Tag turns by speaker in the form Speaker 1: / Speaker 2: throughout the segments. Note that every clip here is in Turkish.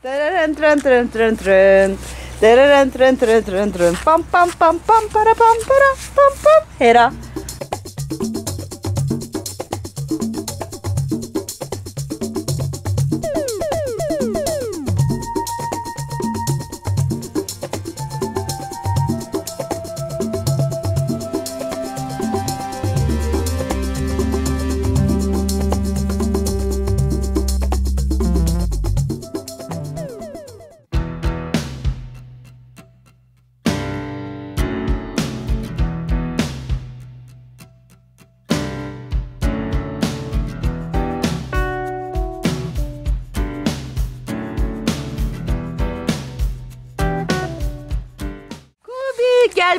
Speaker 1: Runt, runt, runt, runt, runt. Runt, runt, runt, runt, runt. Pam, pam, pam, pam, para, pam, para, pam, pam. Hej då.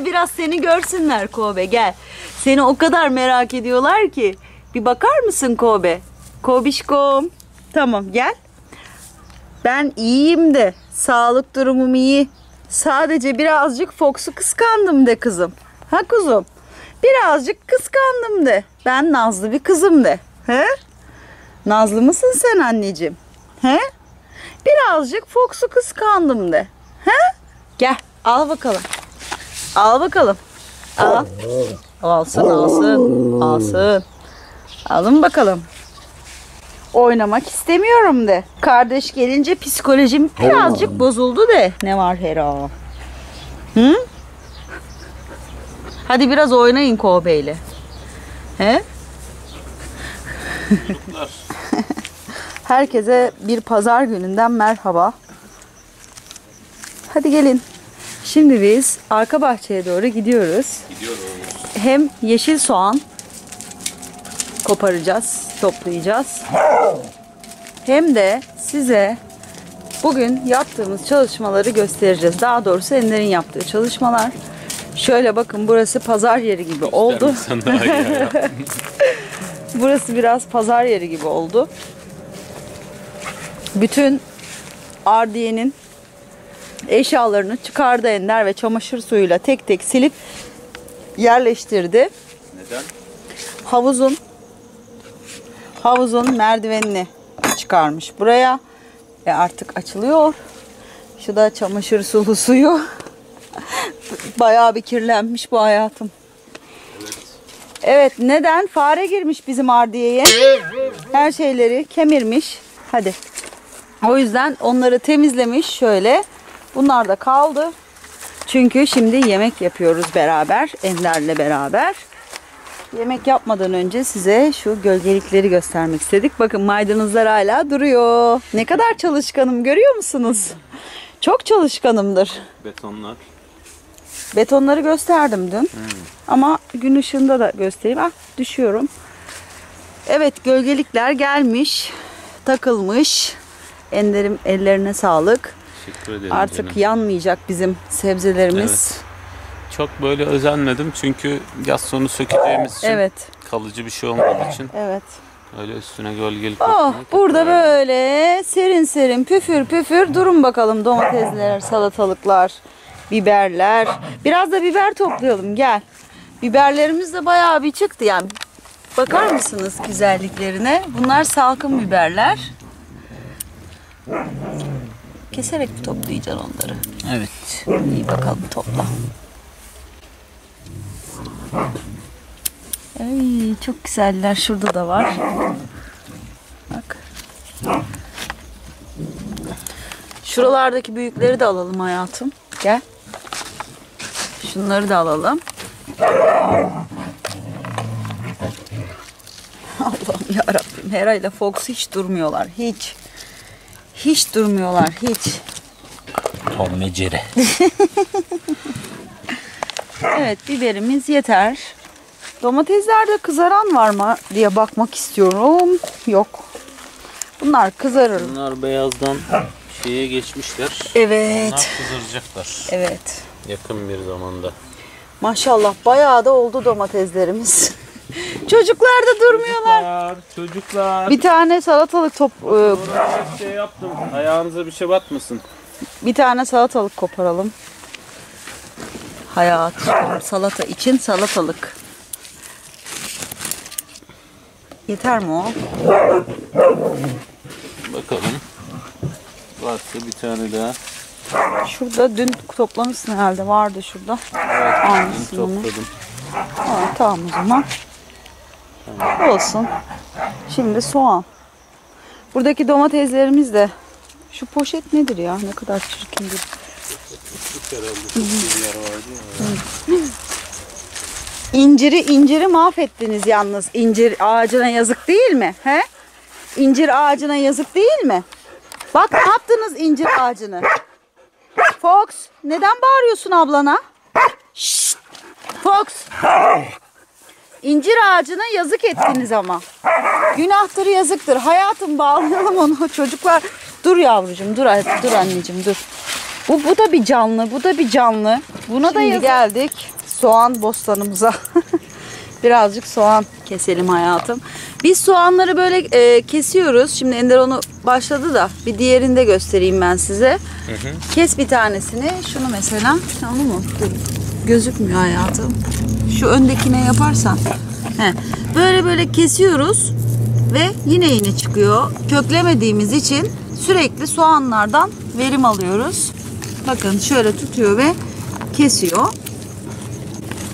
Speaker 1: Biraz seni görsünler Kobe gel. Seni o kadar merak ediyorlar ki. Bir bakar mısın Kobe? Kobişkom. Tamam gel. Ben iyiyim de sağlık durumum iyi. Sadece birazcık Fox'u kıskandım de kızım. Ha kuzum? Birazcık kıskandım de. Ben nazlı bir kızım de. He? Nazlı mısın sen anneciğim? He? Birazcık Fox'u kıskandım de. He? Gel al bakalım. Al bakalım. Al. Alsın alsın. Alsın. Alın bakalım. Oynamak istemiyorum de. Kardeş gelince psikolojim birazcık bozuldu de. Ne var Hera? Hı? Hadi biraz oynayın Kobe ile. He? Herkese bir pazar gününden merhaba. Hadi gelin. Şimdi biz arka bahçeye doğru gidiyoruz. Hem yeşil soğan koparacağız, toplayacağız. Hem de size bugün yaptığımız çalışmaları göstereceğiz. Daha doğrusu Ender'in yaptığı çalışmalar. Şöyle bakın burası pazar yeri gibi oldu. Burası biraz pazar yeri gibi oldu. Bütün ardiyenin eşyalarını çıkardı Ender ve çamaşır suyuyla tek tek silip yerleştirdi.
Speaker 2: Neden?
Speaker 1: Havuzun havuzun merdivenini çıkarmış buraya. Ve artık açılıyor. Şu da çamaşır sulu suyu. Bayağı bir kirlenmiş bu hayatım. Evet neden? Fare girmiş bizim ardiyeye. Her şeyleri kemirmiş. Hadi. O yüzden onları temizlemiş şöyle. Bunlar da kaldı. Çünkü şimdi yemek yapıyoruz beraber. Ender'le beraber. Yemek yapmadan önce size şu gölgelikleri göstermek istedik. Bakın maydanozlar hala duruyor. Ne kadar çalışkanım görüyor musunuz? Çok çalışkanımdır.
Speaker 2: Betonlar.
Speaker 1: Betonları gösterdim dün. Ama gün ışığında da göstereyim. Ah düşüyorum. Evet gölgelikler gelmiş. Takılmış. Ender'im ellerine sağlık.
Speaker 2: Teşekkür ederim.
Speaker 1: Artık
Speaker 2: canım.
Speaker 1: yanmayacak bizim sebzelerimiz.
Speaker 2: Çok böyle özenmedim çünkü yaz sonu sökeceğimiz için
Speaker 1: Evet.
Speaker 2: kalıcı bir şey olmadığı için
Speaker 1: Evet.
Speaker 2: öyle üstüne gölgelik
Speaker 1: Oh, burada
Speaker 2: verdim.
Speaker 1: böyle serin serin püfür püfür durun bakalım domatesler, salatalıklar, biberler. Biraz da biber toplayalım gel. Biberlerimiz de bayağı bir çıktı yani. Bakar mısınız güzelliklerine? Bunlar salkım biberler. Keserek mi toplayacaksın onları?
Speaker 2: Evet.
Speaker 1: İyi bakalım topla. Ay, çok güzeller. Şurada da var. Bak. Şuralardaki büyükleri de alalım hayatım. Gel. Şunları da alalım. Allah'ım yarabbim. Hera ile Fox hiç durmuyorlar. Hiç. Hiç durmuyorlar. Hiç.
Speaker 2: Tom ve Jerry.
Speaker 1: Evet biberimiz yeter. Domateslerde kızaran var mı diye bakmak istiyorum. Yok. Bunlar kızarır.
Speaker 2: Bunlar beyazdan şeye geçmişler.
Speaker 1: Evet.
Speaker 2: Bunlar kızaracaklar
Speaker 1: Evet.
Speaker 2: yakın bir zamanda.
Speaker 1: Maşallah bayağı da oldu domateslerimiz. Çocuklar da durmuyorlar.
Speaker 2: Çocuklar, çocuklar.
Speaker 1: Bir tane salatalık top e,
Speaker 2: Bir şey yaptım. Ayağınıza bir şey batmasın.
Speaker 1: bir tane salatalık koparalım. Hayat salata için salatalık. Yeter mi o?
Speaker 2: Bakalım. Varsa bir tane daha.
Speaker 1: Şurada dün toplamışsın herhalde. Vardı şurada.
Speaker 2: Evet,
Speaker 1: Almışsın
Speaker 2: dün
Speaker 1: onu.
Speaker 2: topladım.
Speaker 1: Tamam o zaman. Olsun. Şimdi soğan. Buradaki domateslerimiz de. Şu poşet nedir ya? Ne kadar çirkin bir. İnciri inciri mahvettiniz yalnız. İncir ağacına yazık değil mi? He? İncir ağacına yazık değil mi? Bak ne yaptınız incir ağacını? Fox neden bağırıyorsun ablana? Şşt! Fox. İncir ağacına yazık ettiniz ama. Günahtır yazıktır. Hayatım bağlayalım onu. Çocuklar dur yavrucuğum dur dur anneciğim dur. Bu, bu da bir canlı. Bu da bir canlı. Buna da yazık. geldik soğan bostanımıza. Birazcık soğan keselim hayatım. Biz soğanları böyle e, kesiyoruz. Şimdi Ender onu başladı da bir diğerini de göstereyim ben size. Kes bir tanesini. Şunu mesela. Tamam mı? Dur. Gözükmüyor hayatım. Şu öndekine yaparsan. He. Böyle böyle kesiyoruz ve yine yine çıkıyor. Köklemediğimiz için sürekli soğanlardan verim alıyoruz. Bakın şöyle tutuyor ve kesiyor.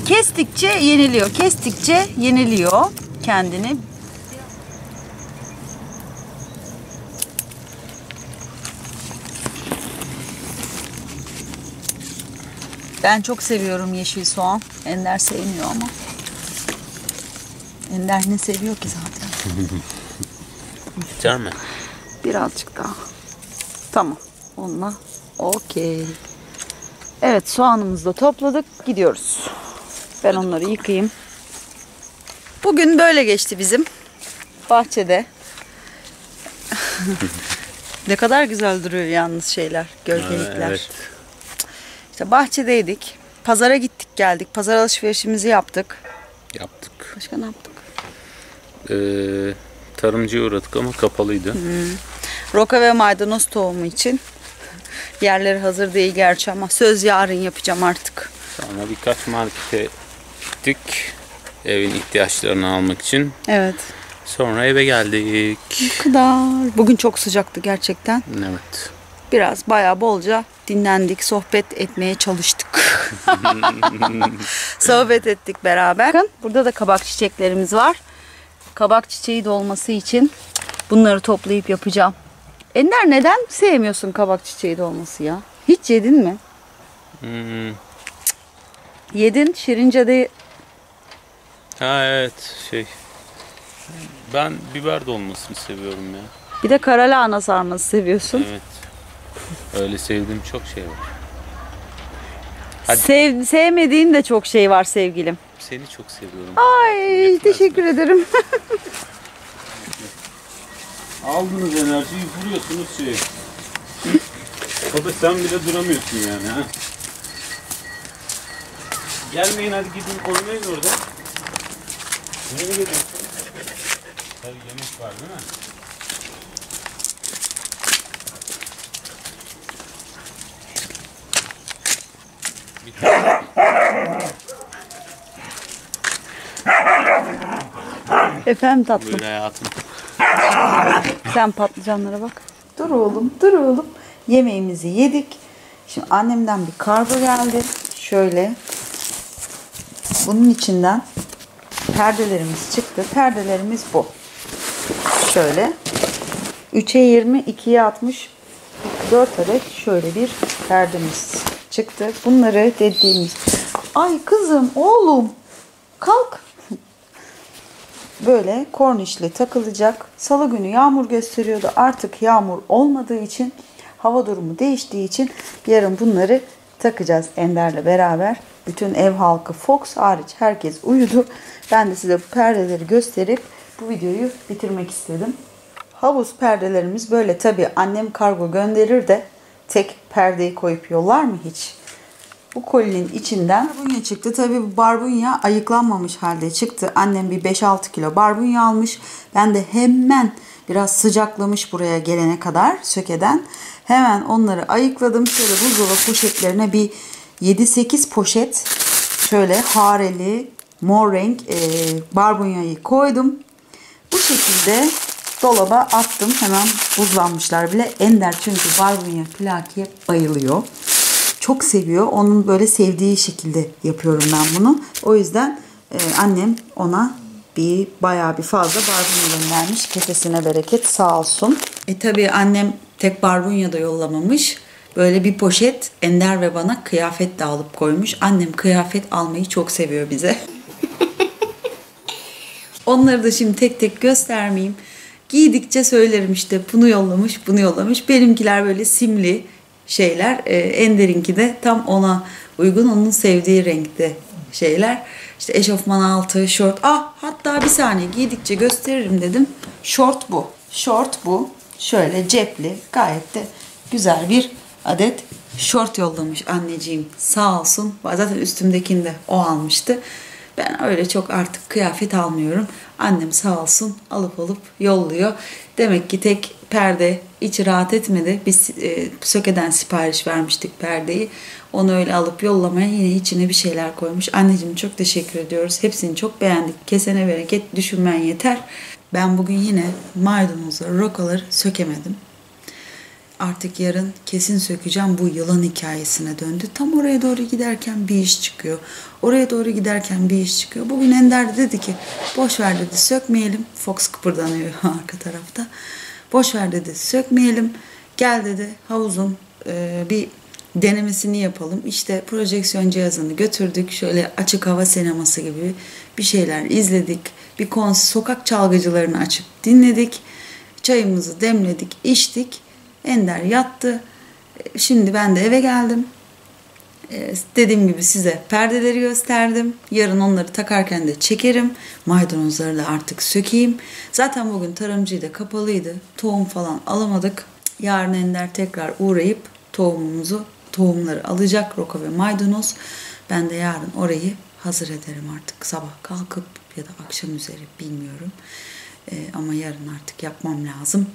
Speaker 1: Kestikçe yeniliyor. Kestikçe yeniliyor kendini. Ben çok seviyorum yeşil soğan. Ender sevmiyor ama. Ender ne seviyor ki zaten?
Speaker 2: Biter mi?
Speaker 1: Birazcık daha. Tamam. Onunla okey. Evet soğanımızı da topladık. Gidiyoruz. Ben onları yıkayayım. Bugün böyle geçti bizim. Bahçede. ne kadar güzel duruyor yalnız şeyler, gölgelikler.
Speaker 2: Evet.
Speaker 1: İşte bahçedeydik. Pazara gittik geldik. Pazar alışverişimizi yaptık.
Speaker 2: Yaptık.
Speaker 1: Başka ne yaptık?
Speaker 2: Ee, tarımcıya uğradık ama kapalıydı.
Speaker 1: Roka ve maydanoz tohumu için. Yerleri hazır değil gerçi ama söz yarın yapacağım artık.
Speaker 2: Sonra birkaç markete gittik. Evin ihtiyaçlarını almak için.
Speaker 1: Evet.
Speaker 2: Sonra eve geldik.
Speaker 1: Bu kadar. Bugün çok sıcaktı gerçekten.
Speaker 2: Evet.
Speaker 1: Biraz bayağı bolca dinlendik, sohbet etmeye çalıştık. sohbet ettik beraber. Bakın burada da kabak çiçeklerimiz var. Kabak çiçeği dolması için bunları toplayıp yapacağım. Ender neden sevmiyorsun kabak çiçeği dolması ya? Hiç yedin mi?
Speaker 2: Hmm.
Speaker 1: Yedin. Şirince de
Speaker 2: Ha evet şey. Ben biber dolmasını seviyorum ya.
Speaker 1: bir de kara lahana sarması seviyorsun.
Speaker 2: Evet. Öyle sevdiğim çok şey var. Hadi.
Speaker 1: Sev, sevmediğin de çok şey var sevgilim.
Speaker 2: Seni çok seviyorum.
Speaker 1: Ay
Speaker 2: Yetmez
Speaker 1: teşekkür
Speaker 2: mi?
Speaker 1: ederim.
Speaker 2: Aldınız enerjiyi vuruyorsunuz şey. o da sen bile duramıyorsun yani ha. Gelmeyin hadi gidin oynayın orada. Nereye gidiyorsun? Tabii yemek var değil mi?
Speaker 1: Efendim tatlım.
Speaker 2: Böyle hayatım.
Speaker 1: Sen patlıcanlara bak. Dur oğlum, dur oğlum. Yemeğimizi yedik. Şimdi annemden bir kargo geldi. Şöyle. Bunun içinden perdelerimiz çıktı. Perdelerimiz bu. Şöyle. 3'e 20, 2'ye 60, 4 adet şöyle bir perdemiz çıktı. Bunları dediğimiz... Ay kızım, oğlum. Kalk böyle kornişli takılacak. Salı günü yağmur gösteriyordu. Artık yağmur olmadığı için hava durumu değiştiği için yarın bunları takacağız Ender'le beraber. Bütün ev halkı Fox hariç herkes uyudu. Ben de size bu perdeleri gösterip bu videoyu bitirmek istedim. Havuz perdelerimiz böyle tabi annem kargo gönderir de tek perdeyi koyup yollar mı hiç? Bu kolinin içinden barbunya çıktı. Tabii bu barbunya ayıklanmamış halde çıktı. Annem bir 5-6 kilo barbunya almış. Ben de hemen biraz sıcaklamış buraya gelene kadar sökeden. Hemen onları ayıkladım. Şöyle buzdolabı poşetlerine bir 7-8 poşet şöyle hareli mor renk e, barbunyayı koydum. Bu şekilde dolaba attım. Hemen buzlanmışlar bile. Ender çünkü barbunya plakiye bayılıyor. Çok seviyor. Onun böyle sevdiği şekilde yapıyorum ben bunu. O yüzden e, annem ona bir bayağı bir fazla barbunya göndermiş. Kesesine bereket sağ olsun. E tabii annem tek barbunya da yollamamış. Böyle bir poşet Ender ve bana kıyafet de alıp koymuş. Annem kıyafet almayı çok seviyor bize. Onları da şimdi tek tek göstermeyeyim. Giydikçe söylerim işte bunu yollamış, bunu yollamış. Benimkiler böyle simli şeyler. Ee, Ender'inki de tam ona uygun, onun sevdiği renkte şeyler. İşte eşofman altı, şort. Ah hatta bir saniye giydikçe gösteririm dedim. Şort bu. Şort bu. Şöyle cepli, gayet de güzel bir adet şort yollamış anneciğim. Sağ olsun. Zaten üstümdekini de o almıştı. Ben öyle çok artık kıyafet almıyorum. Annem sağ olsun alıp alıp yolluyor. Demek ki tek perde içi rahat etmedi. Biz e, Söke'den sipariş vermiştik perdeyi. Onu öyle alıp yollamaya yine içine bir şeyler koymuş. Anneciğim çok teşekkür ediyoruz. Hepsini çok beğendik. Kesene bereket düşünmen yeter. Ben bugün yine maydanozları, rokaları sökemedim artık yarın kesin sökeceğim bu yılan hikayesine döndü. Tam oraya doğru giderken bir iş çıkıyor. Oraya doğru giderken bir iş çıkıyor. Bugün Ender dedi ki boş ver dedi sökmeyelim. Fox kıpırdanıyor arka tarafta. Boş ver dedi sökmeyelim. Gel dedi havuzun e, bir denemesini yapalım. İşte projeksiyon cihazını götürdük. Şöyle açık hava sineması gibi bir şeyler izledik. Bir kons sokak çalgıcılarını açıp dinledik. Çayımızı demledik, içtik. Ender yattı. Şimdi ben de eve geldim. Ee, dediğim gibi size perdeleri gösterdim. Yarın onları takarken de çekerim. Maydanozları da artık sökeyim. Zaten bugün tarımcıyı da kapalıydı. Tohum falan alamadık. Yarın Ender tekrar uğrayıp tohumumuzu, tohumları alacak. Roka ve maydanoz. Ben de yarın orayı hazır ederim artık. Sabah kalkıp ya da akşam üzeri bilmiyorum. Ee, ama yarın artık yapmam lazım.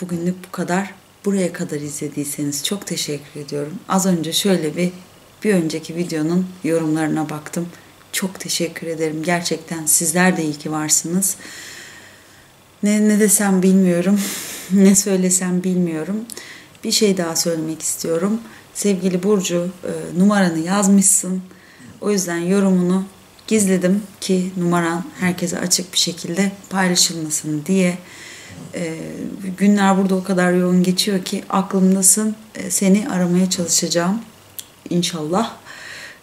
Speaker 1: Bugünlük bu kadar. Buraya kadar izlediyseniz çok teşekkür ediyorum. Az önce şöyle bir bir önceki videonun yorumlarına baktım. Çok teşekkür ederim. Gerçekten sizler de iyi ki varsınız. Ne, ne desem bilmiyorum. ne söylesem bilmiyorum. Bir şey daha söylemek istiyorum. Sevgili Burcu e, numaranı yazmışsın. O yüzden yorumunu gizledim ki numaran herkese açık bir şekilde paylaşılmasın diye. E, günler burada o kadar yoğun geçiyor ki aklımdasın. E, seni aramaya çalışacağım inşallah.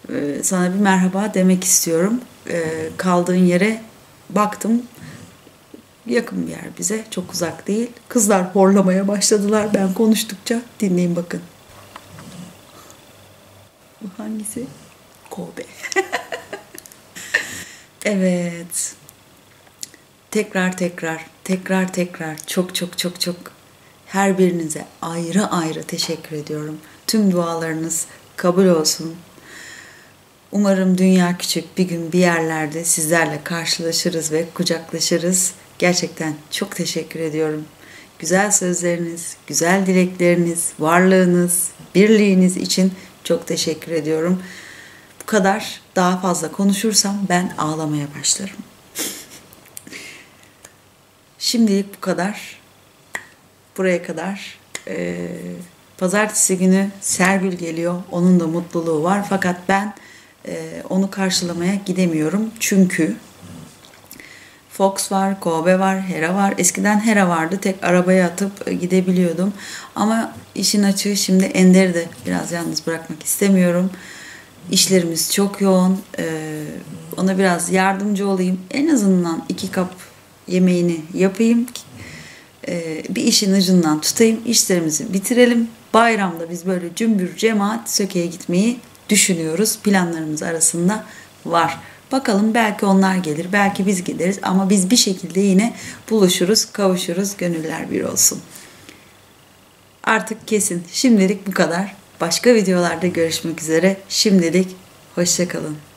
Speaker 1: E, sana bir merhaba demek istiyorum. Kaldığın yere baktım. Yakın bir yer bize. Çok uzak değil. Kızlar horlamaya başladılar. Ben konuştukça dinleyin bakın. Bu hangisi? Kobe. evet. Tekrar tekrar tekrar tekrar çok çok çok çok her birinize ayrı ayrı teşekkür ediyorum. Tüm dualarınız kabul olsun. Umarım dünya küçük bir gün bir yerlerde sizlerle karşılaşırız ve kucaklaşırız. Gerçekten çok teşekkür ediyorum. Güzel sözleriniz, güzel dilekleriniz, varlığınız, birliğiniz için çok teşekkür ediyorum. Bu kadar daha fazla konuşursam ben ağlamaya başlarım. Şimdilik bu kadar. Buraya kadar. Ee, pazartesi günü Sergül geliyor. Onun da mutluluğu var. Fakat ben e, onu karşılamaya gidemiyorum. Çünkü Fox var, Kobe var, Hera var. Eskiden Hera vardı. Tek arabaya atıp e, gidebiliyordum. Ama işin açığı şimdi Ender'i de biraz yalnız bırakmak istemiyorum. İşlerimiz çok yoğun. Ee, ona biraz yardımcı olayım. En azından iki kap yemeğini yapayım. Ee, bir işin ucundan tutayım. işlerimizi bitirelim. Bayramda biz böyle cümbür cemaat Söke'ye gitmeyi düşünüyoruz. Planlarımız arasında var. Bakalım belki onlar gelir, belki biz gideriz ama biz bir şekilde yine buluşuruz, kavuşuruz, gönüller bir olsun. Artık kesin. Şimdilik bu kadar. Başka videolarda görüşmek üzere. Şimdilik hoşçakalın.